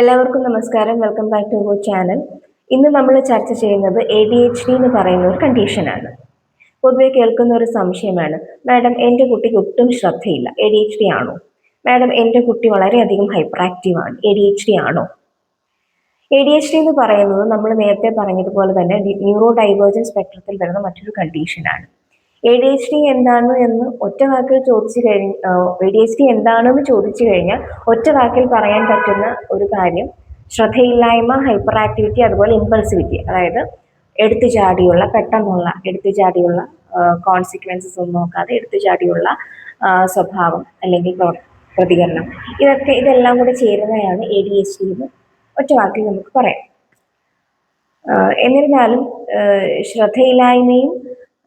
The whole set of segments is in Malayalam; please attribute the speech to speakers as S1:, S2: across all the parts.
S1: എല്ലാവർക്കും നമസ്കാരം. Welcome back to our channel ഇന്ന് നമ്മൾ ചർച്ച ചെയ്യുന്നത് എ ഡി എച്ച് ഡി എന്ന് പറയുന്ന ഒരു കണ്ടീഷനാണ് പൊതുവെ കേൾക്കുന്ന ഒരു സംശയമാണ്. മാഡം എന്റെ കുട്ടിക്ക് ഒട്ടും ശ്രദ്ധയില്ല. എ ഡി എച്ച് ഡി ആണോ? മാഡം എന്റെ കുട്ടി വളരെയധികം ഹൈപ്പർ ആക്റ്റീവ് ആണ്. എ ഡി എച്ച് ഡി ആണോ? എ ഡി എച്ച് ഡി എന്ന് പറയുന്നത് നമ്മൾ നേരത്തെ പറഞ്ഞതുപോലെ തന്നെ ന്യൂറോ ഡൈവേർജൻ സ്പെക്ട്രത്തിൽ വരുന്ന മറ്റൊരു കണ്ടീഷനാണ് എ ഡി എച്ച് ഡി എന്താണ് എന്ന് ഒറ്റ വാക്കിൽ ചോദിച്ചു കഴിഞ്ഞ് എ ഡി എച്ച് ഡി എന്താണെന്ന് ചോദിച്ചു കഴിഞ്ഞാൽ ഒറ്റ വാക്കിൽ പറയാൻ പറ്റുന്ന ഒരു കാര്യം ശ്രദ്ധയില്ലായ്മ ഹൈപ്പർ ആക്ടിവിറ്റി അതുപോലെ ഇമ്പൾസിവിറ്റി അതായത് എടുത്തു ചാടിയുള്ള പെട്ടെന്നുള്ള എടുത്തു ചാടിയുള്ള കോൺസിക്വൻസസ് ഒന്നും നോക്കാതെ എടുത്തു ചാടിയുള്ള സ്വഭാവം അല്ലെങ്കിൽ പ്രതികരണം. ഇതൊക്കെ ഇതെല്ലാം കൂടെ ചേരുന്നതാണ് എ ഡി എച്ച് ഡി എന്ന് ഒറ്റ വാക്കിൽ നമുക്ക് പറയാം. എന്നിരുന്നാലും ശ്രദ്ധയില്ലായ്മയും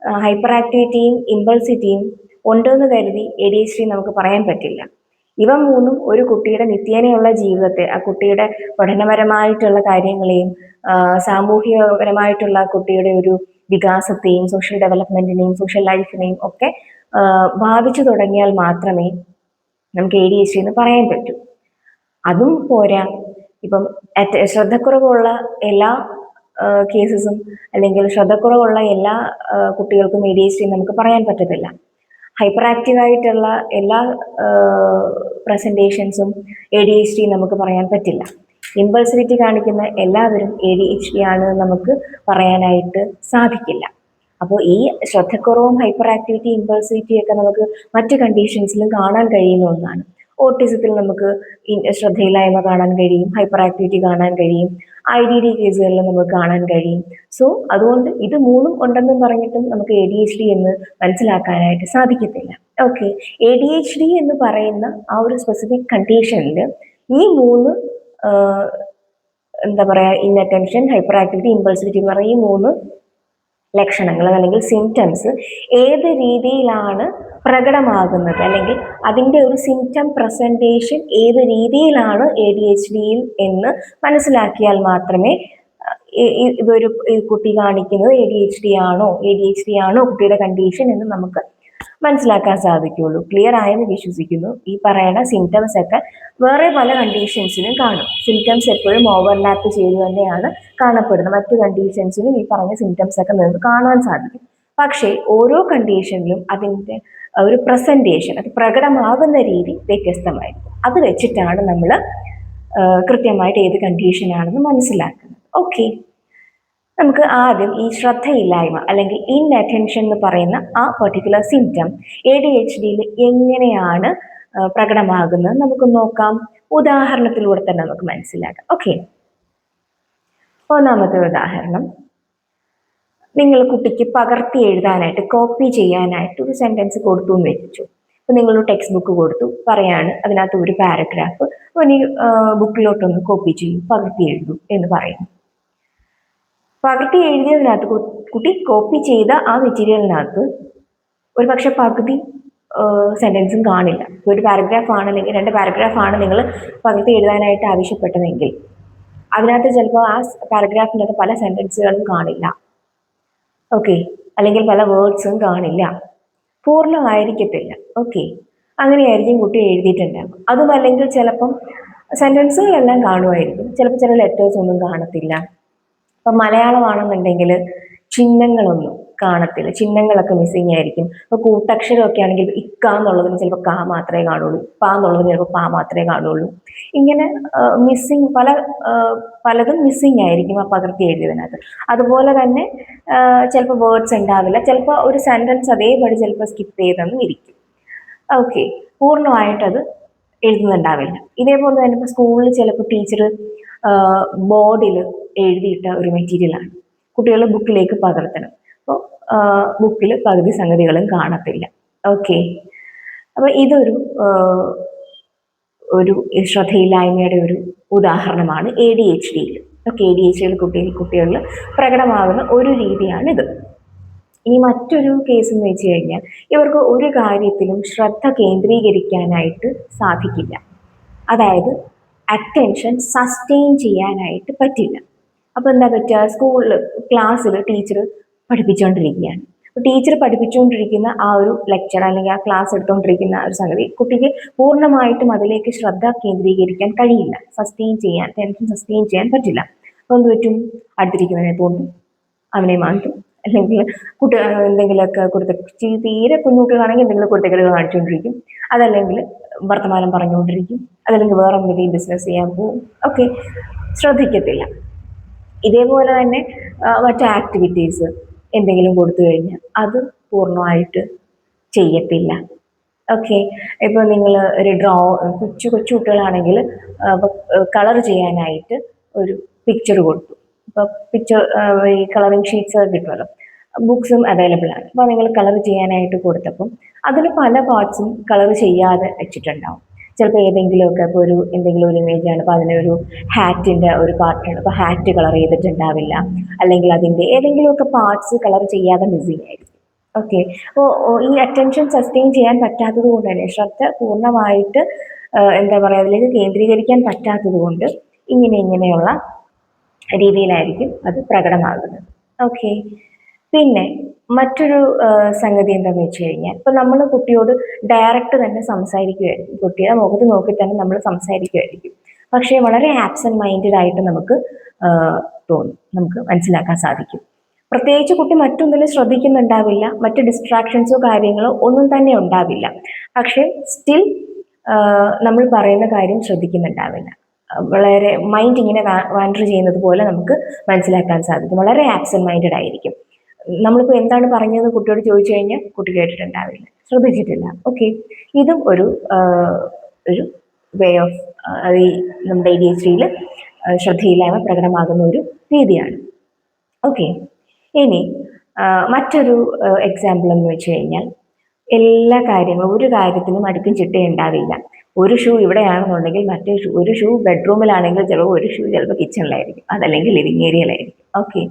S1: ഹൈപ്പർ ആക്ടിവിറ്റിയും ഇമ്പൾസിറ്റിയും ഉണ്ടെന്ന് കരുതി എ ഡി എച്ച് ഡി നമുക്ക് പറയാൻ പറ്റില്ല. ഇവ മൂന്നും ഒരു കുട്ടിയുടെ നിത്യേനയുള്ള ജീവിതത്തെ ആ കുട്ടിയുടെ പഠനപരമായിട്ടുള്ള കാര്യങ്ങളെയും സാമൂഹികപരമായിട്ടുള്ള കുട്ടിയുടെ ഒരു വികാസത്തെയും സോഷ്യൽ ഡെവലപ്മെന്റിനെയും സോഷ്യൽ ലൈഫിനെയും ഒക്കെ ബാധിച്ചു തുടങ്ങിയാൽ മാത്രമേ നമുക്ക് എ ഡി എച്ച് എന്ന് പറയാൻ പറ്റൂ. അതും പോരാ. ഇപ്പം ശ്രദ്ധക്കുറവുള്ള എല്ലാ കേസസും അല്ലെങ്കിൽ ശ്രദ്ധക്കുറവുള്ള എല്ലാ കുട്ടികൾക്കും എ ഡി എച്ച് ഡി നമുക്ക് പറയാൻ പറ്റത്തില്ല. ഹൈപ്പർ ആക്റ്റീവ് ആയിട്ടുള്ള എല്ലാ പ്രസന്റേഷൻസും എ ഡി എച്ച് ഡി നമുക്ക് പറയാൻ പറ്റില്ല. ഇമ്പൾസിവിറ്റി കാണിക്കുന്ന എല്ലാവരും എ ഡി എച്ച് ഡി ആണ് നമുക്ക് പറയാനായിട്ട് സാധിക്കില്ല. അപ്പോൾ ഈ ശ്രദ്ധക്കുറവും ഹൈപ്പർ ആക്ടിവിറ്റി ഇമ്പൾസിവിറ്റി ഒക്കെ നമുക്ക് മറ്റ് കണ്ടീഷൻസിലും കാണാൻ കഴിയുന്ന ഒന്നാണ്. ഓട്ടിസത്തിൽ നമുക്ക് ശ്രദ്ധയില്ലായ്മ കാണാൻ കഴിയും ഹൈപ്പർ ആക്ടിവിറ്റി കാണാൻ കഴിയും ഐ ഡി ഡി കേസുകളിൽ നമുക്ക് കാണാൻ കഴിയും. സോ അതുകൊണ്ട് ഇത് മൂന്നും ഉണ്ടെന്നും പറഞ്ഞിട്ടും നമുക്ക് എ ഡി എച്ച് ഡി എന്ന് മനസ്സിലാക്കാനായിട്ട് സാധിക്കത്തില്ല. Okay A D H D എന്ന് പറയുന്ന ആ ഒരു സ്പെസിഫിക് കണ്ടീഷനിൽ ഈ മൂന്ന് എന്താ പറയുക ഇന്നറ്റൻഷൻ ഹൈപ്പർ ആക്ടിവിറ്റി ഇമ്പൾസിവിറ്റി എന്ന് പറയുന്ന ഈ മൂന്ന് ലക്ഷണങ്ങൾ അല്ലെങ്കിൽ സിംറ്റംസ് ഏത് രീതിയിലാണ് പ്രകടമാകുന്നത്? അല്ലെങ്കിൽ അതിന്റെ ഒരു സിംറ്റം പ്രസന്റേഷൻ ഏത് രീതിയിലാണ് എ ഡി എച്ച് ഡിയിൽ എന്ന് മനസ്സിലാക്കിയാൽ മാത്രമേ ഇതൊരു കുട്ടി കാണിക്കുന്നത് എ ഡി എച്ച് ഡി ആണോ? എ ഡി എച്ച് ഡി ആണോ കുട്ടിയുടെ കണ്ടീഷൻ എന്ന് നമുക്ക് മനസ്സിലാക്കാൻ സാധിക്കുകയുള്ളൂ ക്ലിയർ ആയെന്ന് വിശ്വസിക്കുന്നു. ഈ പറയുന്ന സിംറ്റംസ് ഒക്കെ വേറെ പല കണ്ടീഷൻസിനും കാണും. സിംറ്റംസ് എപ്പോഴും ഓവർലാപ്പ് ചെയ്തു തന്നെയാണ് കാണപ്പെടുന്നത്. മറ്റു കണ്ടീഷൻസിനും ഈ പറഞ്ഞ സിംറ്റംസ് ഒക്കെ നിങ്ങൾക്ക് കാണാൻ സാധിക്കും. പക്ഷേ ഓരോ കണ്ടീഷനിലും അതിന്റെ ഒരു പ്രസന്റേഷൻ അത് പ്രകടമാകുന്ന രീതി വ്യത്യസ്തമായിരിക്കും. അത് വെച്ചിട്ടാണ് നമ്മൾ കൃത്യമായിട്ട് ഏത് കണ്ടീഷനാണെന്ന് മനസ്സിലാക്കുന്നത്. ഓക്കെ നമുക്ക് ആദ്യം ഈ ശ്രദ്ധയില്ലായ്മ അല്ലെങ്കിൽ ഇൻ അറ്റൻഷൻ എന്ന് പറയുന്ന ആ particular symptom A D H ഡിയിൽ എങ്ങനെയാണ് പ്രകടമാകുന്നത് നമുക്ക് നോക്കാം. ഉദാഹരണത്തിലൂടെ തന്നെ നമുക്ക് മനസ്സിലാക്കാം. ഓക്കെ ഒന്നാമത്തെ ഉദാഹരണം. നിങ്ങൾ കുട്ടിക്ക് പകർത്തി എഴുതാനായിട്ട് കോപ്പി ചെയ്യാനായിട്ട് ഒരു സെന്റൻസ് കൊടുത്തു എന്ന് വെച്ചു. ഇപ്പൊ നിങ്ങൾ ടെക്സ്റ്റ് ബുക്ക് കൊടുത്തു. പറയാണ് അതിനകത്ത് ഒരു പാരഗ്രാഫ് അപ്പോൾ നീ ബുക്കിലോട്ടൊന്ന് കോപ്പി ചെയ്യും പകർത്തി എഴുതും എന്ന് പറയുന്നു. പകർത്തി എഴുതിയതിനകത്ത് കുട്ടി കോപ്പി ചെയ്ത ആ മെറ്റീരിയലിനകത്ത് ഒരു പക്ഷെ പകുതി സെന്റൻസും കാണില്ല. ഒരു പാരഗ്രാഫ് ആണ് അല്ലെങ്കിൽ രണ്ട് പാരഗ്രാഫ് ആണ് നിങ്ങൾ പകർത്തി എഴുതാനായിട്ട് ആവശ്യപ്പെട്ടതെങ്കിൽ. അതിനകത്ത് ചിലപ്പോൾ ആ പാരഗ്രാഫിനകത്ത് പല സെന്റൻസുകളും കാണില്ല. ഓക്കെ. അല്ലെങ്കിൽ പല വേർഡ്സും കാണില്ല. പൂർണമായിരിക്കത്തില്ല. ഓക്കെ. അങ്ങനെയായിരിക്കും കുട്ടി എഴുതിയിട്ടുണ്ടാകും അതുമല്ലെങ്കിൽ ചിലപ്പം സെന്റൻസുകളെല്ലാം കാണുമായിരിക്കും. ചിലപ്പോൾ ചില ലെറ്റേഴ്സ് ഒന്നും കാണത്തില്ല. ഇപ്പം മലയാളമാണെന്നുണ്ടെങ്കിൽ ചിഹ്നങ്ങളൊന്നും കാണത്തില്ല. ചിഹ്നങ്ങളൊക്കെ മിസ്സിങ് ആയിരിക്കും. ഇപ്പോൾ കൂട്ടക്ഷരമൊക്കെ ആണെങ്കിൽ ഇക്ക എന്നുള്ളതിന് ചിലപ്പോൾ കാ മാത്രമേ കാണുള്ളൂ പ എന്നുള്ളതിന് ചിലപ്പോൾ പാ മാത്രമേ കാണുള്ളൂ. ഇങ്ങനെ മിസ്സിങ് പല പലതും മിസ്സിങ് ആയിരിക്കും ആ പകർത്തി എഴുതിയതിനകത്ത്. അതുപോലെ തന്നെ ചിലപ്പോൾ വേർഡ്സ് ഉണ്ടാവില്ല. ചിലപ്പോൾ ഒരു സെന്റൻസ് അതേപടി ചിലപ്പോൾ സ്കിപ്പ് ചെയ്തെന്നും ഇരിക്കും. ഓക്കെ പൂർണമായിട്ടത് എഴുതുന്നുണ്ടാവില്ല. ഇതേപോലെ തന്നെ ഇപ്പോൾ സ്കൂളിൽ ചിലപ്പോൾ ടീച്ചർ ബോർഡിൽ എഴുതിയിട്ട ഒരു മെറ്റീരിയലാണ് കുട്ടികൾ ബുക്കിലേക്ക് പകർത്തണം. അപ്പോൾ ബുക്കിൽ പകുതി സംഗതികളും കാണത്തില്ല. ഓക്കെ അപ്പോൾ ഇതൊരു ഒരു ശ്രദ്ധയില്ലായ്മയുടെ ഒരു ഉദാഹരണമാണ് എ ഡി എച്ച് ഡിയിൽ ഓക്കെ എ ഡി എച്ച് ഡിയിൽ കുട്ടികൾ കുട്ടികളിൽ പ്രകടമാകുന്ന ഒരു രീതിയാണിത്. ഇനി മറ്റൊരു കേസ് എന്ന് വെച്ച് കഴിഞ്ഞാൽ ഇവർക്ക് ഒരു കാര്യത്തിലും ശ്രദ്ധ കേന്ദ്രീകരിക്കാനായിട്ട് സാധിക്കില്ല. അതായത് അറ്റൻഷൻ സസ്റ്റെയിൻ ചെയ്യാനായിട്ട് പറ്റില്ല. അപ്പോൾ എന്താ പറ്റുക? സ്കൂളിൽ ക്ലാസ്സിൽ ടീച്ചർ പഠിപ്പിച്ചുകൊണ്ടിരിക്കുകയാണ് അപ്പോൾ ടീച്ചർ പഠിപ്പിച്ചുകൊണ്ടിരിക്കുന്ന ആ ഒരു ലെക്ചർ അല്ലെങ്കിൽ ആ ക്ലാസ് എടുത്തുകൊണ്ടിരിക്കുന്ന ഒരു സംഗതി കുട്ടിക്ക് പൂർണമായിട്ടും അതിലേക്ക് ശ്രദ്ധ കേന്ദ്രീകരിക്കാൻ കഴിയില്ല. സസ്റ്റെയിൻ ചെയ്യാൻ ടെൻഷൻ സസ്റ്റെയിൻ ചെയ്യാൻ പറ്റില്ല. അപ്പോൾ എന്ത് പറ്റും? അടുത്തിരിക്കുന്നതിനെ തോന്നും അവനെ മാറ്റും. അല്ലെങ്കിൽ കുട്ടി എന്തെങ്കിലുമൊക്കെ കുരുത്ത തീരെ കുഞ്ഞുകുട്ടികളാണെങ്കിൽ എന്തെങ്കിലും കുരുത്തക്കേടുകൾ കാണിച്ചുകൊണ്ടിരിക്കും. അതല്ലെങ്കിൽ വർത്തമാനം പറഞ്ഞുകൊണ്ടിരിക്കും. അതല്ലെങ്കിൽ വേറെ എന്തെങ്കിലും ബിസിനസ് ചെയ്യാൻ പോവും ഒക്കെ ശ്രദ്ധിക്കത്തില്ല. ഇതേപോലെ തന്നെ മറ്റ് ആക്ടിവിറ്റീസ് എന്തെങ്കിലും കൊടുത്തു കഴിഞ്ഞാൽ അത് പൂർണമായിട്ട് ചെയ്യത്തില്ല. ഓക്കെ ഇപ്പോൾ നിങ്ങൾ ഒരു ഡ്രോ കൊച്ചു കൊച്ചു കുട്ടികളാണെങ്കിൽ കളർ ചെയ്യാനായിട്ട് ഒരു പിക്ചർ കൊടുത്തു. ഇപ്പോൾ പിക്ചർ ഈ കളറിങ് ഷീറ്റ്സ് കിട്ടുമല്ലോ. ബുക്സും അവൈലബിൾ ആണ്. അപ്പോൾ നിങ്ങൾ കളർ ചെയ്യാനായിട്ട് കൊടുത്തപ്പം അതിൽ പല പാർട്സും കളർ ചെയ്യാതെ വെച്ചിട്ടുണ്ടാവും. ചിലപ്പോൾ ഏതെങ്കിലുമൊക്കെ ഇപ്പോൾ ഒരു എന്തെങ്കിലും ഒരു ഇമേജ് ആണ്. അപ്പോൾ അതിനൊരു ഹാറ്റിന്റെ ഒരു പാർട്ടാണ് അപ്പോൾ ഹാറ്റ് കളർ ചെയ്തിട്ടുണ്ടാവില്ല. അല്ലെങ്കിൽ അതിന്റെ ഏതെങ്കിലുമൊക്കെ പാർട്സ് കളർ ചെയ്യാതെ മിസ്സിങ് ആയിരിക്കും. ഓക്കെ അപ്പോൾ ഈ അറ്റൻഷൻ സസ്റ്റെയിൻ ചെയ്യാൻ പറ്റാത്തത് കൊണ്ട് തന്നെ ശ്രദ്ധ പൂർണമായിട്ട് എന്താ പറയുക അതിലേക്ക് കേന്ദ്രീകരിക്കാൻ പറ്റാത്തത് കൊണ്ട് ഇങ്ങനെ ഇങ്ങനെയുള്ള രീതിയിലായിരിക്കും അത് പ്രകടമാകുന്നത്. ഓക്കെ പിന്നെ മറ്റൊരു സംഗതി എന്താണെന്ന് വെച്ച് കഴിഞ്ഞാൽ ഇപ്പം നമ്മൾ കുട്ടിയോട് ഡയറക്റ്റ് തന്നെ സംസാരിക്കുമായിരിക്കും കുട്ടിയുടെ മുഖത്ത് നോക്കി തന്നെ നമ്മൾ സംസാരിക്കുമായിരിക്കും പക്ഷേ വളരെ ആബ്സെന്റ് മൈൻഡഡ് ആയിട്ട് നമുക്ക് തോന്നും. നമുക്ക് മനസ്സിലാക്കാൻ സാധിക്കും. പ്രത്യേകിച്ച് കുട്ടി മറ്റൊന്നിലും ശ്രദ്ധിക്കുന്നുണ്ടാവില്ല. മറ്റ് ഡിസ്ട്രാക്ഷൻസോ കാര്യങ്ങളോ ഒന്നും തന്നെ ഉണ്ടാവില്ല. പക്ഷേ സ്റ്റിൽ നമ്മൾ പറയുന്ന കാര്യം ശ്രദ്ധിക്കുന്നുണ്ടാവില്ല. വളരെ മൈൻഡ് ഇങ്ങനെ വാൻഡർ ചെയ്യുന്നത് പോലെ നമുക്ക് മനസ്സിലാക്കാൻ സാധിക്കും. വളരെ ആബ്സെന്റ് മൈൻഡഡ് ആയിരിക്കും. നമ്മളിപ്പോൾ എന്താണ് പറഞ്ഞത് കുട്ടിയോട് ചോദിച്ചു കഴിഞ്ഞാൽ കുട്ടി കേട്ടിട്ടുണ്ടാവില്ല. ശ്രദ്ധിച്ചിട്ടില്ല. ഓക്കെ ഇതും ഒരു ഒരു വേ ഓഫ് ഈ നമ്മുടെ ഡി എച്ച് ഡിയിൽ ശ്രദ്ധയില്ലായ്മ പ്രകടമാകുന്ന ഒരു രീതിയാണ്. ഓക്കെ ഇനി മറ്റൊരു എക്സാമ്പിൾ എന്ന് വെച്ച് കഴിഞ്ഞാൽ എല്ലാ കാര്യങ്ങളും ഒരു കാര്യത്തിനും അടുക്കും ചിട്ടയുണ്ടാവില്ല. ഒരു ഷൂ ഇവിടെയാണെന്നുണ്ടെങ്കിൽ മറ്റേ ഷൂ ഒരു ഷൂ ബെഡ്റൂമിലാണെങ്കിൽ ചിലപ്പോൾ ഒരു ഷൂ ചിലപ്പോൾ കിച്ചണിലായിരിക്കും അതല്ലെങ്കിൽ ലിവിങ് ഏരിയയിലായിരിക്കും ഓക്കെ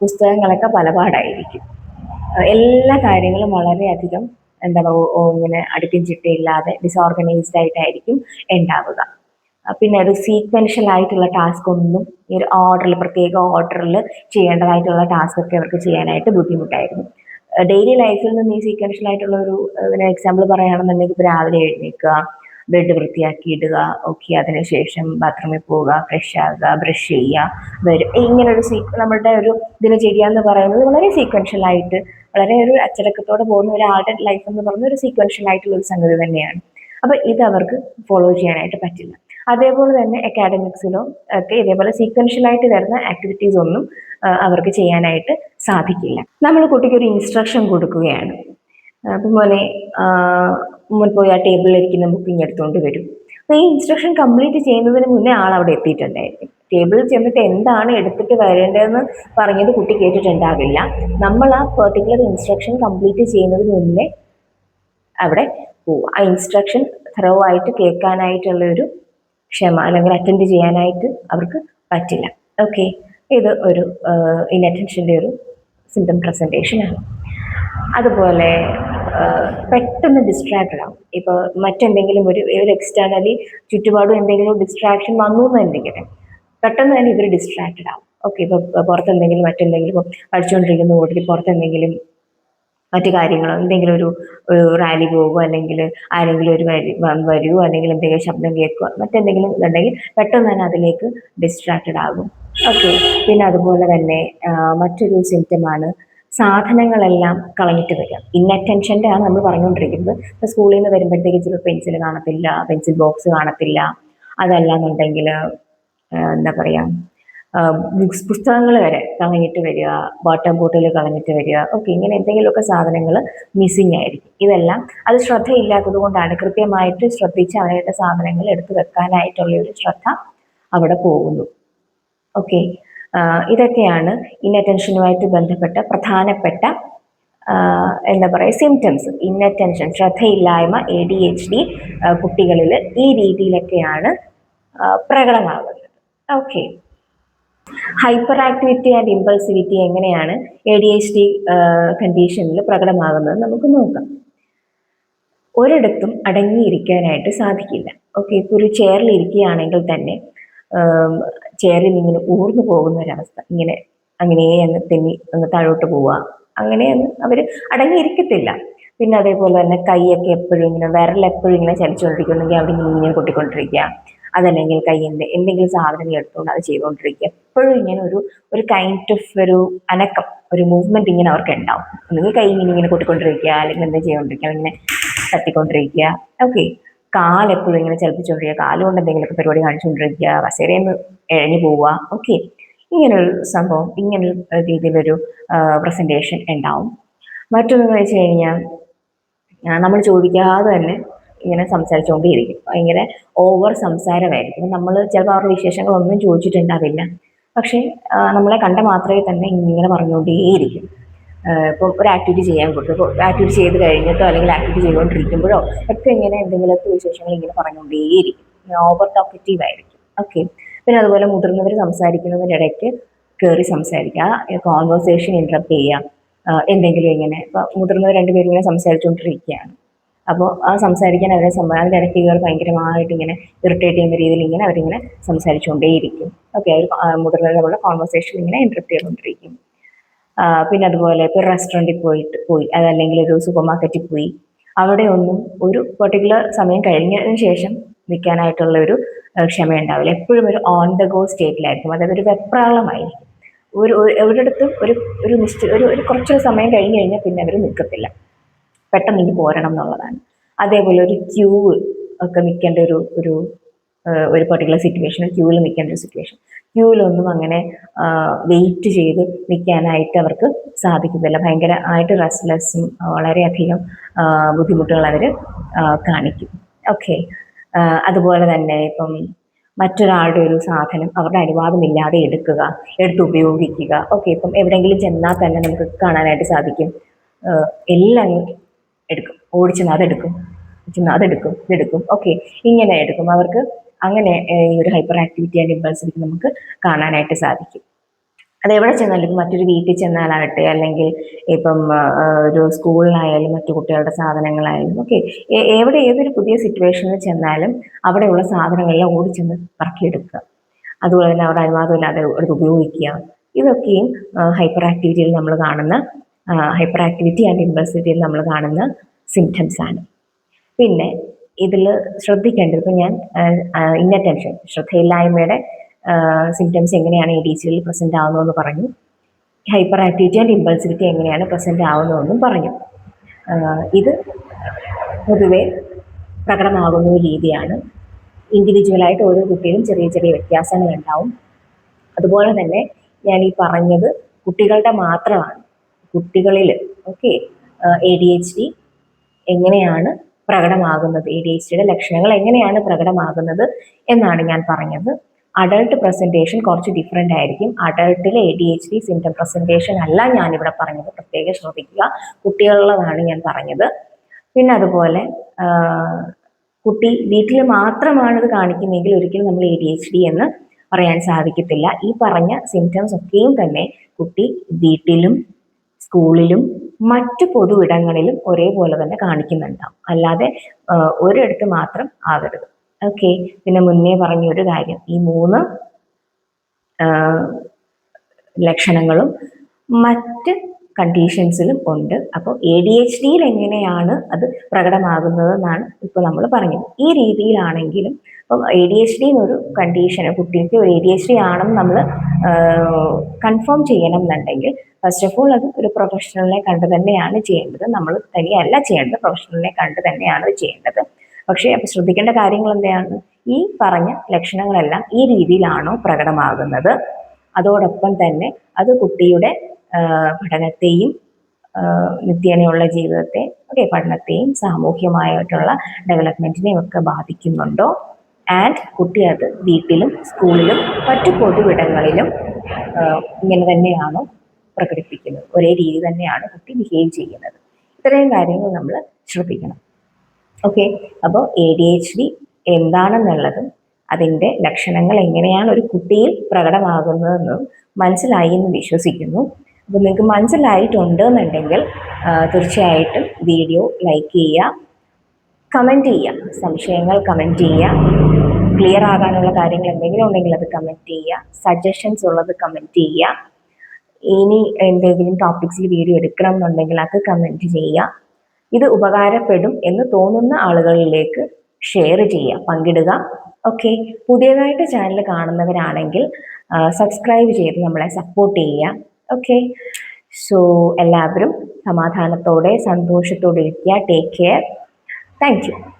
S1: പുസ്തകങ്ങളൊക്കെ പലപാടായിരിക്കും. പാടായിരിക്കും എല്ലാ കാര്യങ്ങളും വളരെയധികം എന്താ പറയുക ഇങ്ങനെ അടുക്കും ചിട്ടയില്ലാതെ ഡിസോർഗനൈസ്ഡ് ആയിട്ടായിരിക്കും ഉണ്ടാവുക. പിന്നെ ഒരു സീക്വൻഷ്യൽ ആയിട്ടുള്ള ടാസ്ക് ഒന്നും ഈ ഒരു ഓർഡറിൽ പ്രത്യേക ഓർഡറിൽ ചെയ്യേണ്ടതായിട്ടുള്ള ടാസ്ക് ഒക്കെ അവർക്ക് ചെയ്യാനായിട്ട് ബുദ്ധിമുട്ടായിരുന്നു. ഡെയിലി ലൈഫിൽ നിന്ന് ഈ സീക്വൻഷ്യൽ ആയിട്ടുള്ള ഒരു എക്സാമ്പിൾ പറയുകയാണെന്നുണ്ടെങ്കിൽ ഇപ്പോൾ രാവിലെ എഴുന്നേൽക്കുക ബെഡ് വൃത്തിയാക്കി ഇടുക ഓക്കെ അതിനുശേഷം ബാത്റൂമിൽ പോവുക ഫ്രഷ് ആകുക ബ്രഷ് ചെയ്യുക വരും ഇങ്ങനെ ഒരു സീ നമ്മുടെ ഒരു ദിനചര്യ എന്ന് പറയുന്നത് വളരെ സീക്വൻഷ്യൽ ആയിട്ട് വളരെ ഒരു അച്ചടക്കത്തോടെ പോകുന്ന ഒരാളുടെ ലൈഫ് എന്ന് പറയുന്ന ഒരു സീക്വൻഷ്യൽ ആയിട്ടുള്ള ഒരു സംഗതി തന്നെയാണ്. അപ്പോൾ ഇത് അവർക്ക് ഫോളോ ചെയ്യാനായിട്ട് പറ്റില്ല. അതേപോലെ തന്നെ അക്കാഡമിക്സിലോ ഒക്കെ ഇതേപോലെ സീക്വൻഷ്യൽ ആയിട്ട് വരുന്ന ആക്ടിവിറ്റീസ് ഒന്നും അവർക്ക് ചെയ്യാനായിട്ട് സാധിക്കില്ല. നമ്മൾ കുട്ടിക്ക് ഒരു ഇൻസ്ട്രക്ഷൻ കൊടുക്കുകയാണ്. അപ്പം മോനെ മോൻ പോയി ആ ടേബിളിൽ ഇരിക്കുന്ന ബുക്കിംഗ് എടുത്തുകൊണ്ട് വരും. അപ്പോൾ ഈ ഇൻസ്ട്രക്ഷൻ കംപ്ലീറ്റ് ചെയ്യുന്നതിന് മുന്നേ ആൾ അവിടെ എത്തിയിട്ടുണ്ടായിരിക്കും ടേബിളിൽ ചെന്നിട്ട് എന്താണ് എടുത്തിട്ട് വരേണ്ടതെന്ന് പറഞ്ഞത് കുട്ടി കേട്ടിട്ടുണ്ടാവില്ല. നമ്മൾ ആ പെർട്ടിക്കുലർ ഇൻസ്ട്രക്ഷൻ കംപ്ലീറ്റ് ചെയ്യുന്നതിന് മുന്നേ അവിടെ പോവും. ആ ഇൻസ്ട്രക്ഷൻ ത്രോ ആയിട്ട് കേൾക്കാനായിട്ടുള്ള ഒരു ക്ഷമ അല്ലെങ്കിൽ അറ്റൻഡ് ചെയ്യാനായിട്ട് അവർക്ക് പറ്റില്ല. ഓക്കെ ഇത് ഒരു ഇൻഅറ്റൻഷന്റെ ഒരു സിംറ്റം പ്രസന്റേഷനാണ് അതുപോലെ പെട്ടെന്ന് ഡിസ്ട്രാക്റ്റഡ് ആവും. ഇപ്പോൾ മറ്റെന്തെങ്കിലും ഒരു ഒരു എക്സ്റ്റേണലി ചുറ്റുപാടും എന്തെങ്കിലും ഡിസ്ട്രാക്ഷൻ വന്നു എന്നുണ്ടെങ്കിൽ പെട്ടെന്ന് തന്നെ ഇവർ ഡിസ്ട്രാക്റ്റഡ് ആവും. ഓക്കെ ഇപ്പോൾ പുറത്തെന്തെങ്കിലും മറ്റെന്തെങ്കിലും പഠിച്ചുകൊണ്ടിരിക്കുന്ന കൂട്ടത്തിൽ പുറത്ത് എന്തെങ്കിലും മറ്റു കാര്യങ്ങളോ എന്തെങ്കിലും ഒരു റാലി പോകുമോ അല്ലെങ്കിൽ ആരെങ്കിലും ഒരു വരി വരുമോ അല്ലെങ്കിൽ എന്തെങ്കിലും ശബ്ദം കേൾക്കുക മറ്റെന്തെങ്കിലും ഇതുണ്ടെങ്കിൽ പെട്ടെന്ന് തന്നെ അതിലേക്ക് ഡിസ്ട്രാക്റ്റഡ് ആകും. ഓക്കെ പിന്നെ അതുപോലെ തന്നെ മറ്റൊരു സിംറ്റമാണ് സാധനങ്ങളെല്ലാം കളഞ്ഞിട്ട് വരിക. ഇന്നറ്റൻഷന്റെ ആണ് നമ്മൾ പറഞ്ഞുകൊണ്ടിരിക്കുന്നത്. ഇപ്പോൾ സ്കൂളിൽ നിന്ന് വരുമ്പോഴത്തേക്ക് ചിലപ്പോൾ പെൻസിൽ കാണത്തില്ല പെൻസിൽ ബോക്സ് കാണത്തില്ല. അതല്ലാന്നുണ്ടെങ്കിൽ എന്താ പറയുക ബുക്സ് പുസ്തകങ്ങൾ വരെ കളഞ്ഞിട്ട് വരിക വാട്ടർ ബോട്ടിൽ കളഞ്ഞിട്ട് വരിക ഓക്കെ ഇങ്ങനെ എന്തെങ്കിലുമൊക്കെ സാധനങ്ങൾ മിസ്സിങ് ആയിരിക്കും. ഇതെല്ലാം അത് ശ്രദ്ധയില്ലാത്തത് കൊണ്ടാണ് കൃത്യമായിട്ട് ശ്രദ്ധിച്ച് അവരുടെ സാധനങ്ങൾ എടുത്തു വെക്കാനായിട്ടുള്ള ഒരു ശ്രദ്ധ അവിടെ പോകുന്നു. ഓക്കെ. ഇതൊക്കെയാണ് ഇന്നറ്റൻഷനുമായിട്ട് ബന്ധപ്പെട്ട പ്രധാനപ്പെട്ട എന്താ പറയുക സിംറ്റംസ് ഇന്നറ്റൻഷൻ ശ്രദ്ധയില്ലായ്മ എ ഡി എച്ച് ഡി കുട്ടികളിൽ ഈ രീതിയിലൊക്കെയാണ് പ്രകടമാകുന്നത്. Okay. Hyper activity and impulsivity എങ്ങനെയാണ് എ ഡി എച്ച് ഡി കണ്ടീഷനിൽ പ്രകടമാകുന്നത് നമുക്ക് നോക്കാം. ഒരിടത്തും അടങ്ങിയിരിക്കാനായിട്ട് സാധിക്കില്ല. ഓക്കെ ഇപ്പോൾ ഒരു ചെയറിൽ ഇരിക്കുകയാണെങ്കിൽ തന്നെ ചെയറിൽ ഇങ്ങനെ ഊർന്നു പോകുന്ന ഒരവസ്ഥ. ഇങ്ങനെ അങ്ങനെ അങ്ങ് തെന്നി അങ്ങ് താഴോട്ട് പോവുക. അങ്ങനെ അവർ അടങ്ങിയിരിക്കത്തില്ല. പിന്നെ അതേപോലെ തന്നെ കൈയൊക്കെ എപ്പോഴും ഇങ്ങനെ വിരൽ എപ്പോഴും ഇങ്ങനെ ചലിച്ചുകൊണ്ടിരിക്കുന്നെങ്കിൽ അവിടെ ഇങ്ങനെ കൊട്ടിക്കൊണ്ടിരിക്കുക അതല്ലെങ്കിൽ കയ്യിന്റെ എന്തെങ്കിലും സാധനങ്ങൾ എടുത്തുകൊണ്ട് അത് ചെയ്തുകൊണ്ടിരിക്കുക. എപ്പോഴും ഇങ്ങനെ ഒരു ഒരു കൈൻഡ് ഓഫ് ഒരു അനക്കം ഒരു മൂവ്മെന്റ് ഇങ്ങനെ അവർക്ക് ഉണ്ടാവും. ഒന്നുകിൽ കൈ ഇങ്ങനെ ഇങ്ങനെ കൊട്ടിക്കൊണ്ടിരിക്കുക അല്ലെങ്കിൽ എന്താ ചെയ്തുകൊണ്ടിരിക്കുക ഇങ്ങനെ തട്ടിക്കൊണ്ടിരിക്കുക. ഓക്കെ കാലെപ്പോഴും ഇങ്ങനെ ചലിപ്പിച്ചുകൊണ്ടിരിക്കുക. കാലുകൊണ്ട് എന്തെങ്കിലുമൊക്കെ പരിപാടി കാണിച്ചുകൊണ്ടിരിക്കുക. കസേരയിൽ നിന്ന് ഇഴഞ്ഞു പോവുക. ഓക്കെ ഇങ്ങനൊരു സംഭവം ഇങ്ങനൊരു രീതിയിലൊരു പ്രസന്റേഷൻ ഉണ്ടാവും. മറ്റൊന്നെന്ന് വെച്ച് കഴിഞ്ഞാൽ നമ്മൾ ചോദിക്കാതെ തന്നെ ഇങ്ങനെ സംസാരിച്ചുകൊണ്ടേയിരിക്കും ഭയങ്കര ഓവർ സംസാരമായിരിക്കും. നമ്മൾ ചിലപ്പോൾ അവരുടെ വിശേഷങ്ങളൊന്നും ചോദിച്ചിട്ടുണ്ടാവില്ല. പക്ഷേ നമ്മളെ കണ്ട മാത്രമേ തന്നെ ഇങ്ങനെ പറഞ്ഞുകൊണ്ടേയിരിക്കും ഇപ്പം ഒരു ആക്ടിവിറ്റി ചെയ്യാൻ കൊടുത്തു ഇപ്പോൾ ആക്ടിവിറ്റി ചെയ്ത് കഴിഞ്ഞിട്ടോ അല്ലെങ്കിൽ ആക്ടിവിറ്റി ചെയ്തുകൊണ്ടിരിക്കുമ്പോഴോ ഒക്കെ ഇങ്ങനെ എന്തെങ്കിലുമൊക്കെ വിശേഷങ്ങൾ ഇങ്ങനെ പറഞ്ഞുകൊണ്ടേയിരിക്കും ഓവർ ടോക്കറ്റീവ് ആയിരിക്കും. ഓക്കെ പിന്നെ അതുപോലെ മുതിർന്നവർ സംസാരിക്കുന്നതിന്റെ ഇടയ്ക്ക് കയറി സംസാരിക്കുക. കോൺവെർസേഷൻ ഇൻട്രപ്റ്റ് ചെയ്യുക. എന്തെങ്കിലും ഇങ്ങനെ. ഇപ്പോൾ മുതിർന്നവർ രണ്ടുപേരും ഇങ്ങനെ സംസാരിച്ചുകൊണ്ടിരിക്കുകയാണ് അപ്പോൾ ആ സംസാരിക്കാൻ അവരെ സമ്മ- അതിന്റെ ഇടയ്ക്ക് കയറി ഭയങ്കരമായിട്ട് ഇങ്ങനെ ഇറിറ്റേറ്റ് ചെയ്യുന്ന രീതിയിൽ ഇങ്ങനെ അവരിങ്ങനെ സംസാരിച്ചുകൊണ്ടേയിരിക്കും. ഓക്കെ അവർ മുതിർന്നവരുടെ കോൺവെർസേഷൻ ഇങ്ങനെ ഇൻട്രപ്റ്റ് ചെയ്തുകൊണ്ടിരിക്കും. പിന്നെ അതുപോലെ ഇപ്പോൾ റെസ്റ്റോറന്റിൽ പോയിട്ട് പോയി അതല്ലെങ്കിൽ ഒരു സൂപ്പർ മാർക്കറ്റിൽ പോയി അവിടെ ഒന്നും ഒരു പെർട്ടിക്കുലർ സമയം കഴിഞ്ഞതിന് ശേഷം നിൽക്കാനായിട്ടുള്ള ഒരു ക്ഷമയുണ്ടാവില്ല. എപ്പോഴും ഒരു ഓൺ ദ ഗോ സ്റ്റേറ്റിലായിരിക്കും അതായത് ഒരു വെപ്രാളമായിരിക്കും. ഒരു ഒരു- ഒരിടത്തും ഒരു ഒരു നിശ്ചിത ഒരു ഒരു കുറച്ച് സമയം കഴിഞ്ഞ് കഴിഞ്ഞാൽ പിന്നെ അവർ നിൽക്കത്തില്ല. പെട്ടെന്ന് ഇനി പോരണം എന്നുള്ളതാണ്. അതേപോലെ ഒരു ക്യൂ ഒക്കെ നിൽക്കേണ്ട ഒരു ഒരു ഒരു പെർട്ടിക്കുലർ സിറ്റുവേഷൻ ക്യൂവിൽ നിൽക്കേണ്ട ഒരു സിറ്റുവേഷൻ ക്യൂവിലൊന്നും അങ്ങനെ വെയിറ്റ് ചെയ്ത് നിൽക്കാനായിട്ട് അവർക്ക് സാധിക്കുന്നില്ല. ഭയങ്കര ആയിട്ട് റെസ്റ്റ്ലെസ്സും വളരെയധികം ബുദ്ധിമുട്ടുകൾ അവർ കാണിക്കും. ഓക്കെ അതുപോലെ തന്നെ ഇപ്പം മറ്റൊരാളുടെ ഒരു സാധനം അവരുടെ അനുവാദമില്ലാതെ എടുക്കുക എടുത്ത് ഉപയോഗിക്കുക. ഓക്കെ ഇപ്പം എവിടെയെങ്കിലും ചെന്നാൽ തന്നെ നമുക്ക് കാണാനായിട്ട് സാധിക്കും. എല്ലാം എടുക്കും. ഓടിച്ചെന്ന് അതെടുക്കും. ചെന്ന് അതെടുക്കും. ഇതെടുക്കും. ഓക്കെ ഇങ്ങനെ എടുക്കും. അവർക്ക് അങ്ങനെ ഈ ഒരു ഹൈപ്പർ ആക്ടിവിറ്റി ആൻഡ് ഇമ്പൾസിവിറ്റി നമുക്ക് കാണാനായിട്ട് സാധിക്കും. അത് എവിടെ ചെന്നാലും മറ്റൊരു വീട്ടിൽ ചെന്നാലാകട്ടെ അല്ലെങ്കിൽ ഇപ്പം ഒരു സ്കൂളിലായാലും മറ്റു കുട്ടികളുടെ സാധനങ്ങളായാലും ഓക്കെ എവിടെ ഏതൊരു പുതിയ സിറ്റുവേഷനിൽ ചെന്നാലും അവിടെയുള്ള സാധനങ്ങളെല്ലാം ഓടിച്ചെന്ന് പറക്കിയെടുക്കുക. അതുപോലെ തന്നെ അവിടെ അനുവാദമില്ലാതെ അത് ഉപയോഗിക്കുക. ഇതൊക്കെയും ഹൈപ്പർ ആക്ടിവിറ്റിയിൽ നമ്മൾ കാണുന്ന ഹൈപ്പർ ആക്ടിവിറ്റി ആൻഡ് ഇമ്പൾസിറ്റിയിൽ നമ്മൾ കാണുന്ന സിംറ്റംസ് ആണ്. പിന്നെ ഇതിൽ ശ്രദ്ധിക്കേണ്ടത് ഇപ്പം ഞാൻ ഇന്നറ്റൻഷൻ ശ്രദ്ധയില്ലായ്മയുടെ സിംറ്റംസ് എങ്ങനെയാണ് എ ഡി സിയിൽ പ്രസന്റ് ആവുന്നതെന്ന് പറഞ്ഞു. ഹൈപ്പർ ആക്ടിവിറ്റി ആൻഡ് ഇമ്പൾസിവിറ്റി എങ്ങനെയാണ് പ്രസന്റ് ആവുന്നതെന്നും പറഞ്ഞു. ഇത് പൊതുവെ പ്രകടമാകുന്ന ഒരു രീതിയാണ്. ഇൻഡിവിജ്വലായിട്ട് ഓരോ കുട്ടിയിലും ചെറിയ ചെറിയ വ്യത്യാസങ്ങൾ ഉണ്ടാവും. അതുപോലെ തന്നെ ഞാൻ ഈ പറഞ്ഞത് കുട്ടികളുടെ മാത്രമാണ്. കുട്ടികളിൽ okay A D H D എങ്ങനെയാണ് പ്രകടമാകുന്നത്? എ ഡി എച്ച് ഡിയുടെ ലക്ഷണങ്ങൾ എങ്ങനെയാണ് പ്രകടമാകുന്നത് എന്നാണ് ഞാൻ പറഞ്ഞത്. അഡൾട്ട് പ്രസന്റേഷൻ കുറച്ച് ഡിഫറെന്റ് ആയിരിക്കും. അഡൾട്ടിലെ A D H D symptom presentation അല്ല ഞാനിവിടെ പറഞ്ഞത്. പ്രത്യേകം ശ്രദ്ധിക്കുക. കുട്ടികളുള്ളതാണ് ഞാൻ പറഞ്ഞത്. പിന്നെ അതുപോലെ കുട്ടി വീട്ടിൽ മാത്രമാണ് ഇത് കാണിക്കുന്നതെങ്കിൽ ഒരിക്കലും നമ്മൾ എ ഡി എച്ച് ഡി എന്ന് പറയാൻ സാധിക്കത്തില്ല. ഈ പറഞ്ഞ സിംറ്റംസ് ഒക്കെയും തന്നെ കുട്ടി വീട്ടിലും സ്കൂളിലും മറ്റു പൊതു ഇടങ്ങളിലും ഒരേപോലെ തന്നെ കാണിക്കുന്നുണ്ടാവും. അല്ലാതെ ഒരിടത്ത് മാത്രം ആകരുത് ഓക്കെ? പിന്നെ മുന്നേ പറഞ്ഞ ഒരു കാര്യം. ഈ മൂന്ന് ലക്ഷണങ്ങളും മറ്റ് കണ്ടീഷൻസിലും ഉണ്ട്. അപ്പോൾ എ ഡി എച്ച് ഡിയിൽ എങ്ങനെയാണ് അത് പ്രകടമാകുന്നതെന്നാണ് ഇപ്പോൾ നമ്മൾ പറഞ്ഞത്. ഈ രീതിയിലാണെങ്കിലും ഇപ്പം എ ഡി എച്ച് ഡി എന്നൊരു കണ്ടീഷൻ കുട്ടിക്ക് എ ഡി എച്ച് ഡി ആണെന്ന് നമ്മൾ കൺഫേം ചെയ്യണം എന്നുണ്ടെങ്കിൽ ഫസ്റ്റ് ഓഫ് ഓൾ അത് ഒരു പ്രൊഫഷണലിനെ കണ്ട് തന്നെയാണ് ചെയ്യേണ്ടത്. നമ്മൾ തനിയല്ല ചെയ്യേണ്ടത്. പ്രൊഫഷണലിനെ കണ്ട് തന്നെയാണ് ചെയ്യേണ്ടത്. പക്ഷേ അപ്പോൾ ശ്രദ്ധിക്കേണ്ട കാര്യങ്ങൾ എന്താണ്? ഈ പറഞ്ഞ ലക്ഷണങ്ങളെല്ലാം ഈ രീതിയിലാണോ പ്രകടമാകുന്നത്? അതോടൊപ്പം തന്നെ അത് കുട്ടിയുടെ പഠനത്തെയും നിത്യേനയുള്ള ജീവിതത്തെ ഓക്കെ പഠനത്തെയും സാമൂഹ്യമായിട്ടുള്ള ഡെവലപ്മെന്റിനെയും ഒക്കെ ബാധിക്കുന്നുണ്ടോ? ആൻഡ് കുട്ടി അത് വീട്ടിലും സ്കൂളിലും മറ്റു പൊതുവിടങ്ങളിലും ഇങ്ങനെ തന്നെയാണ് പ്രകടിപ്പിക്കുന്നത്. ഒരേ രീതി തന്നെയാണ് കുട്ടി ബിഹേവ് ചെയ്യുന്നത്. ഇത്രയും കാര്യങ്ങൾ നമ്മൾ ശ്രദ്ധിക്കണം. ഓക്കെ? അപ്പോൾ എ ഡി എച്ച് ഡി എന്താണെന്നുള്ളതും അതിന്റെ ലക്ഷണങ്ങൾ എങ്ങനെയാണ് ഒരു കുട്ടിയിൽ പ്രകടമാകുന്നതെന്നും മനസ്സിലായി എന്ന് വിശ്വസിക്കുന്നു. അപ്പോൾ നിങ്ങൾക്ക് മനസ്സിലായിട്ടുണ്ട് എന്നുണ്ടെങ്കിൽ തീർച്ചയായിട്ടും വീഡിയോ ലൈക്ക് ചെയ്യുക. കമന്റ് ചെയ്യാം. സംശയങ്ങൾ കമന്റ് ചെയ്യാം. ക്ലിയർ ആകാനുള്ള കാര്യങ്ങൾ എന്തെങ്കിലും ഉണ്ടെങ്കിൽ അത് കമന്റ് ചെയ്യുക സജഷൻസ് ഉള്ളത് കമന്റ് ചെയ്യുക ഇനി എന്തെങ്കിലും ടോപ്പിക്സിൽ വീഡിയോ എടുക്കണം എന്നുണ്ടെങ്കിൽ അത് കമന്റ് ചെയ്യുക ഇത് ഉപകാരപ്പെടും എന്ന് തോന്നുന്ന ആളുകളിലേക്ക് ഷെയർ ചെയ്യുക പങ്കിടുക. ഓക്കെ പുതിയതായിട്ട് ചാനൽ കാണുന്നവരാണെങ്കിൽ സബ്സ്ക്രൈബ് ചെയ്ത് നമ്മളെ സപ്പോർട്ട് ചെയ്യുക ഓക്കെ സോ എല്ലാവരും സമാധാനത്തോടെ സന്തോഷത്തോടെ ഇരിക്കുക. Take care Thank you.